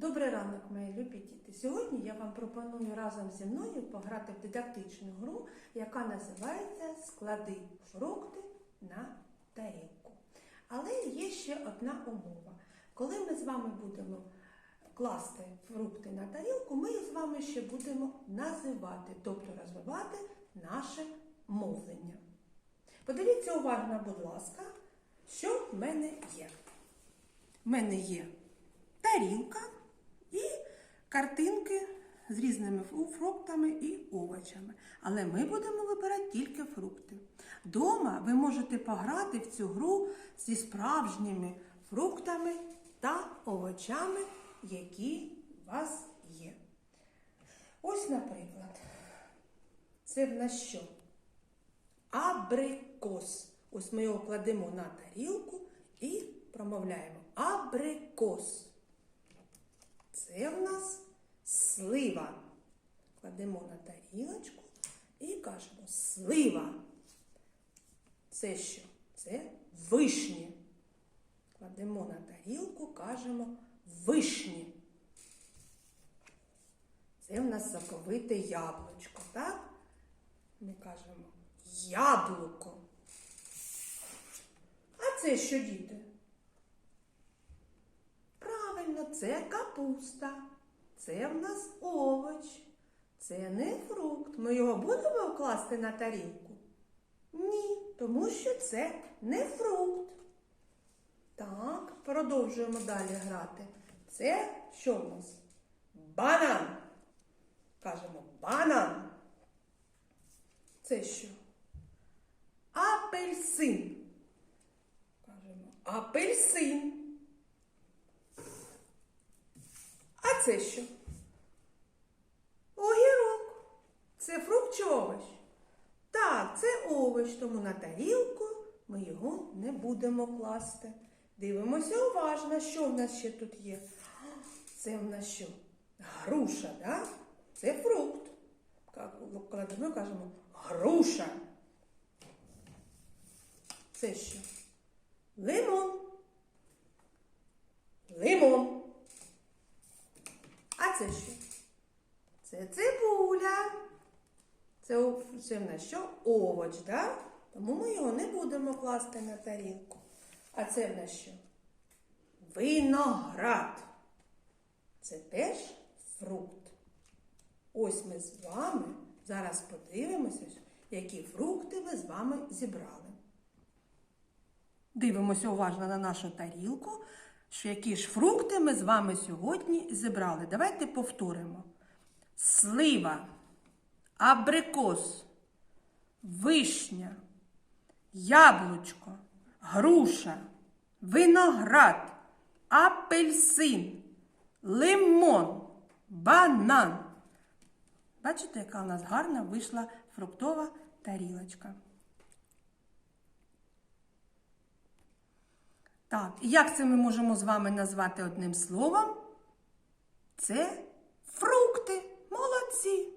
Добрий ранок, мої любі діти. Сьогодні я вам пропоную разом зі мною пограти в дидактичну гру, яка називається Склади фрукти на тарілку. Але є ще одна умова. Коли ми з вами будемо класти фрукти на тарілку, ми з вами ще будемо називати, тобто розвивати наше мовлення. Подивіться уважно, будь ласка, що в мене є. В мене є тарілка і картинки з різними фруктами і овочами. Але ми будемо вибирати тільки фрукти. Дома ви можете пограти в цю гру зі справжніми фруктами та овочами, які у вас є. Ось, наприклад, це в нас що? Абрикос. Ось ми його кладемо на тарілку і промовляємо абрикос. Це в нас слива. Кладемо на тарілочку і кажемо слива. Це що? Це вишні. Кладемо на тарілку, кажемо вишні. Це в нас соковите яблучко, так? Ми кажемо яблуко. А це що, діти? Це капуста. Це в нас овоч. Це не фрукт. Ми його будемо класти на тарілку? Ні, тому що це не фрукт. Так, продовжуємо далі грати. Це що в нас? Банан. Кажемо банан. Це що? Апельсин. Кажемо апельсин. Це що? Огірок. Це фрукт чи овоч? Так, це овоч, тому на тарілку ми його не будемо класти. Дивимося уважно, що в нас ще тут є. Це в нас що? Груша, да? Це фрукт. Коли ми кажемо груша. Це що? Лимон. А це що? Це цибуля. Це, це в нас що? Овоч, да? Тому ми його не будемо класти на тарілку. А це в нас що? Виноград. Це теж фрукт. Ось ми з вами зараз подивимося, які фрукти ми з вами зібрали. Дивимося уважно на нашу тарілку, що які ж фрукти ми з вами сьогодні зібрали. Давайте повторимо: слива, абрикос, вишня, яблучко, груша, виноград, апельсин, лимон, банан. Бачите, яка у нас гарна вийшла фруктова тарілочка. Так, і як це ми можемо з вами назвати одним словом? Це фрукти. Молодці.